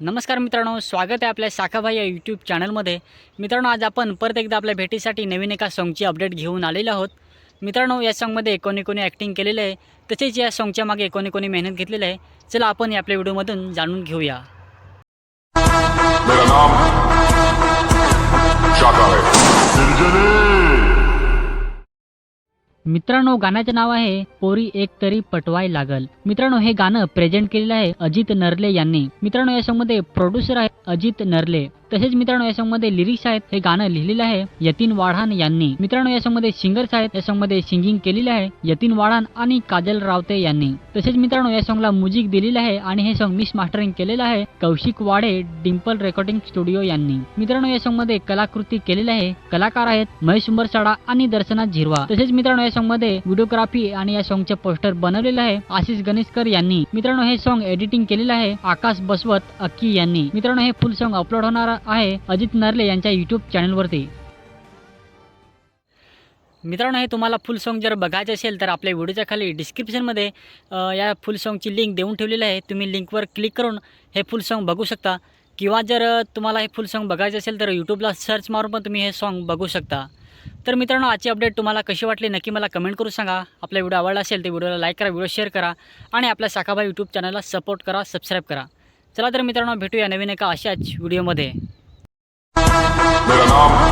नमस्कार मित्रांनो स्वागत आहे आपल्या शाखाभाई या यूट्यूब चॅनलमध्ये मित्रांनो आज आपण परत एकदा आपल्या भेटीसाठी नवीन एका सॉन्गची अपडेट घेऊन आलेलो आहोत. मित्रांनो या सॉन्गमध्ये कोणी कोणी ॲक्टिंग केलेलं आहे तसेच या सॉन्गच्या मागे कोणी कोणी मेहनत घेतलेली आहे. चला आपण या आपल्या व्हिडिओमधून जाणून घेऊया. मित्रांनो गाण्याचे नाव आहे पोरी एक तरी पटवाय लागल. मित्रांनो हे गाणं प्रेझेंट केलेलं आहे अजित नरले यांनी. मित्रांनो या सॉन्गमध्ये प्रोड्युसर आहे अजित नरले. तसेच मित्रांनो या सॉन्गमध्ये लिरिक्स आहेत हे गाणं लिहिलेलं आहे यतीन वाढान यांनी. मित्रांनो या मध्ये सिंगर्स आहेत या मध्ये सिंगिंग केलेली आहे यतीन वाढान आणि काजल रावते यांनी. तसेच मित्रांनो या सॉंगला म्युझिक दिलेलं आहे आणि हे सॉन्ग मिस मास्टरिंग केलेलं आहे कौशिक वाडे डिम्पल रेकॉर्डिंग स्टुडिओ यांनी. मित्रांनो या सॉंगमध्ये कलाकृती केलेली आहे कलाकार आहेत महेश उंबरसाडा आणि दर्शना झिरवा. तसेच मित्रांनो या सॉंगमध्ये व्हिडिओग्राफी आणि या सॉंगचे पोस्टर बनवलेलं आहे आशिष गणेशकर यांनी. मित्रांनो हे सॉन्ग एडिटिंग केलेलं आहे आकाश बसवत अक्की यांनी. मित्रांनो हे फुल सॉन्ग अपलोड होणार आहे अजित नरले यांच्या यूट्यूब चॅनलवरती मित्रांनो हे तुम्हाला फुल सॉन्ग जर बघायचं असेल तर आपल्या व्हिडिओच्या खाली डिस्क्रिप्शनमध्ये या फुल सॉन्गची लिंक देऊन ठेवलेली आहे. तुम्ही लिंकवर क्लिक करून हे फुल सॉन्ग बघू शकता. किंवा जर तुम्हाला हे फुल सॉन्ग बघायचं असेल तर यूट्यूबला सर्च मारून पण तुम्ही हे सॉन्ग बघू शकता. तर मित्रांनो आजची अपडेट तुम्हाला कशी वाटली नक्की मला कमेंट करून सांगा. आपला व्हिडिओ आवडला असेल तर व्हिडिओला लाईक करा व्हिडिओ शेअर करा आणि आपल्या शाखाबाई यूट्यूब चॅनलला सपोर्ट करा सबस्क्राईब करा. चला तर मित्रांनो भेटूया नवीन एका अशाच व्हिडिओमध्ये मेरा नाम